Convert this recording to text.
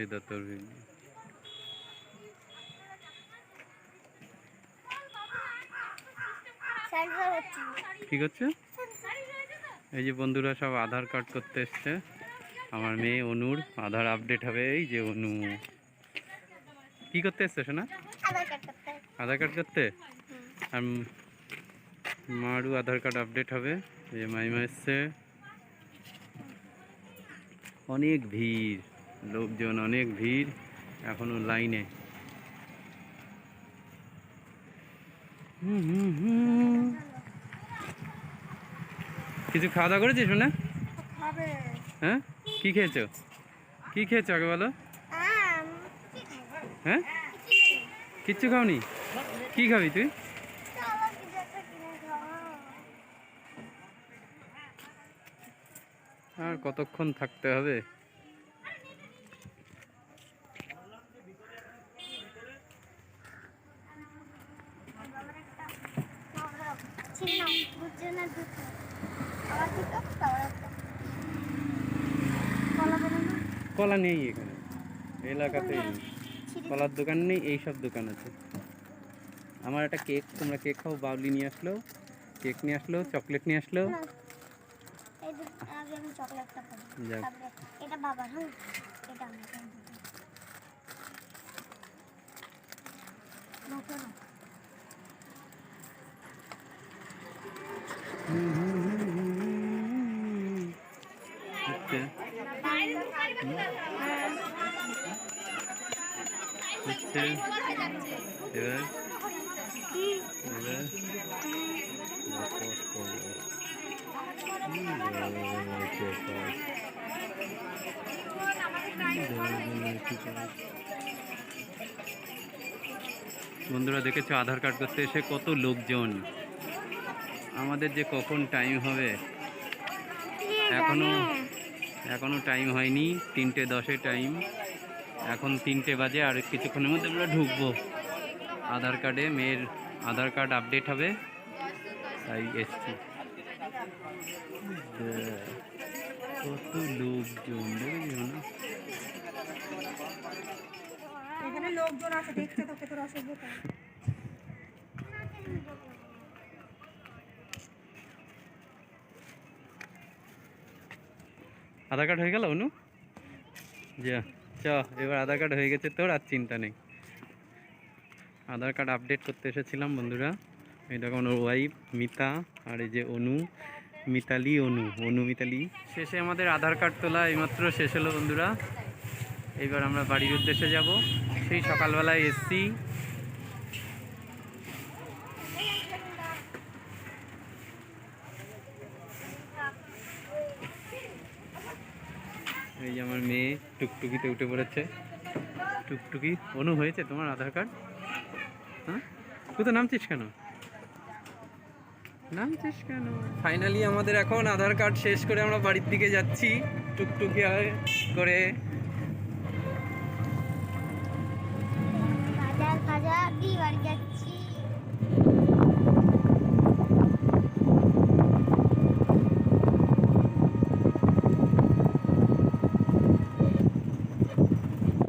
এই দা ভিডিও স্যান্ডার হচ্ছে। কি করছে? এই যে বন্ধুরা সব আধার কার্ড করতে এসছে। আমার মেয়ে অনুর আধার আপডেট হবে এই যে অনু। কি করতে এসছে শোনা আধার কার্ড করতে। আর মারু আধার কার্ড আপডেট হবে। এই মাইমা এসছে। অনেক ভিড়। লোকজন অনেক ভিড় এখনও লাইনে। কিছু খাওয়া দাওয়া করেছিস শোনা হবে হ্যাঁ? কি খেয়েছো? কি খেয়েছো আগে বলো? হ্যাঁ? কিচ্ছু খাওনি? কি খাবি তুই? আর কতক্ষণ থাকতে হবে? ছিল বুঝছে না দুটো আবার দুটো তাও কলা নেই এখানে। এই এলাকাতেই কলার দোকান নেই এই সব দোকান আছে। আমার একটা কেক তোমরা কেক খাও বাউলি নিয়ে আসলো কেক নিয়ে আসলো চকলেট নিয়ে আসলো। এটা বাবার হ্যাঁ এটা হচ্ছে এবার। বন্ধুরা দেখেছ আধার কার্ড করতে এসে কত লোকজন আমাদের যে কখন টাইম হবে এখনও এখনও টাইম হয়নি, তিনটে দশে টাইম এখন তিনটে বাজে আর কিছুক্ষণের মধ্যে আমরা ঢুকবো। আধার কার্ডে মেয়ের আধার কার্ড আপডেট হবে। তাই এসছি। কত লোকজন লোকজন আছে দেখছে তোকে তোর অসভ্যতা। আধার কার্ড হয়ে গেল, অনু? যা, চ, এবার আধার কার্ড হয়ে গেছে তোর, আর চিন্তা নেই। আধার কার্ড আপডেট করতে এসেছিলাম বন্ধুরা। এই দেখো ওর ওয়াইফ মিতা, আর এই যে অনু, মিতালি অনু অনু মিতালি। শেষে আমাদের আধার কার্ড তোলা এইমাত্র শেষ হলো বন্ধুরা। এইবার আমরা বাড়ির উদ্দেশ্যে যাব। সেই সকালবেলায় এসছি। এই যে আমার মেয়ে টুকটুকিতে উঠে পড়েছে। টুকটুকি, অনু হয়েছে তোমার আধার কার্ড? হ্যাঁ? তুই তো নামছিস কেন? নামছিস কেন? ফাইনালি আমাদের এখন আধার কার্ড শেষ করে আমরা বাড়ির দিকে যাচ্ছি। টুকটুকি করে